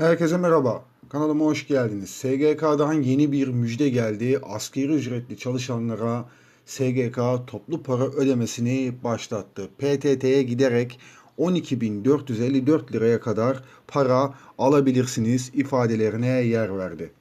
Herkese merhaba. Kanalıma hoş geldiniz. SGK'dan yeni bir müjde geldi. Asgari ücretli çalışanlara SGK toplu para ödemesini başlattı. PTT'ye giderek 12.454 liraya kadar para alabilirsiniz ifadelerine yer verdi.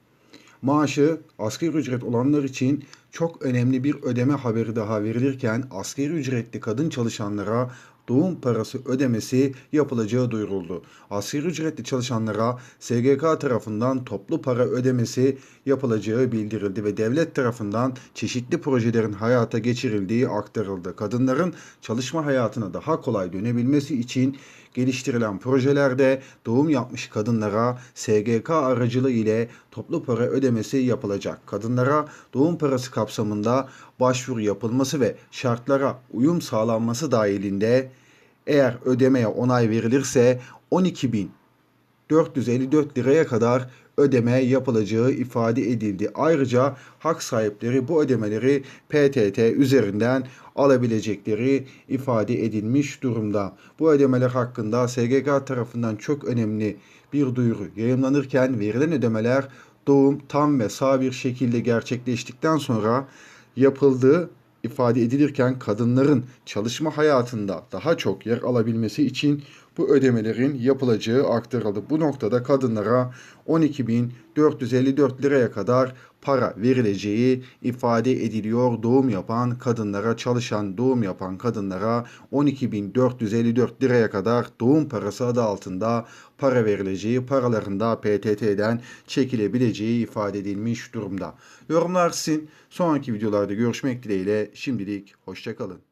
Maaşı asgari ücret olanlar için çok önemli bir ödeme haberi daha verilirken asgari ücretli kadın çalışanlara doğum parası ödemesi yapılacağı duyuruldu. Asgari ücretli çalışanlara SGK tarafından toplu para ödemesi yapılacağı bildirildi ve devlet tarafından çeşitli projelerin hayata geçirildiği aktarıldı. Kadınların çalışma hayatına daha kolay dönebilmesi için geliştirilen projelerde doğum yapmış kadınlara SGK aracılığı ile toplu para ödemesi yapılacak. Kadınlara doğum parası kapsamında başvuru yapılması ve şartlara uyum sağlanması dahilinde eğer ödemeye onay verilirse 12.454 liraya kadar ödeme yapılacağı ifade edildi. Ayrıca hak sahipleri bu ödemeleri PTT üzerinden alabilecekleri ifade edilmiş durumda. Bu ödemeler hakkında SGK tarafından çok önemli bir duyuru yayınlanırken verilen ödemeler doğum tam ve sağ bir şekilde gerçekleştikten sonra yapıldığı ifade edilirken kadınların çalışma hayatında daha çok yer alabilmesi için bu ödemelerin yapılacağı aktarıldı. Bu noktada kadınlara 12.454 liraya kadar para verileceği ifade ediliyor. Doğum yapan kadınlara, çalışan doğum yapan kadınlara 12.454 liraya kadar doğum parası adı altında para verileceği, paralarında PTT'den çekilebileceği ifade edilmiş durumda. Yorumlar sizin. Sonraki videolarda görüşmek dileğiyle şimdilik hoşçakalın.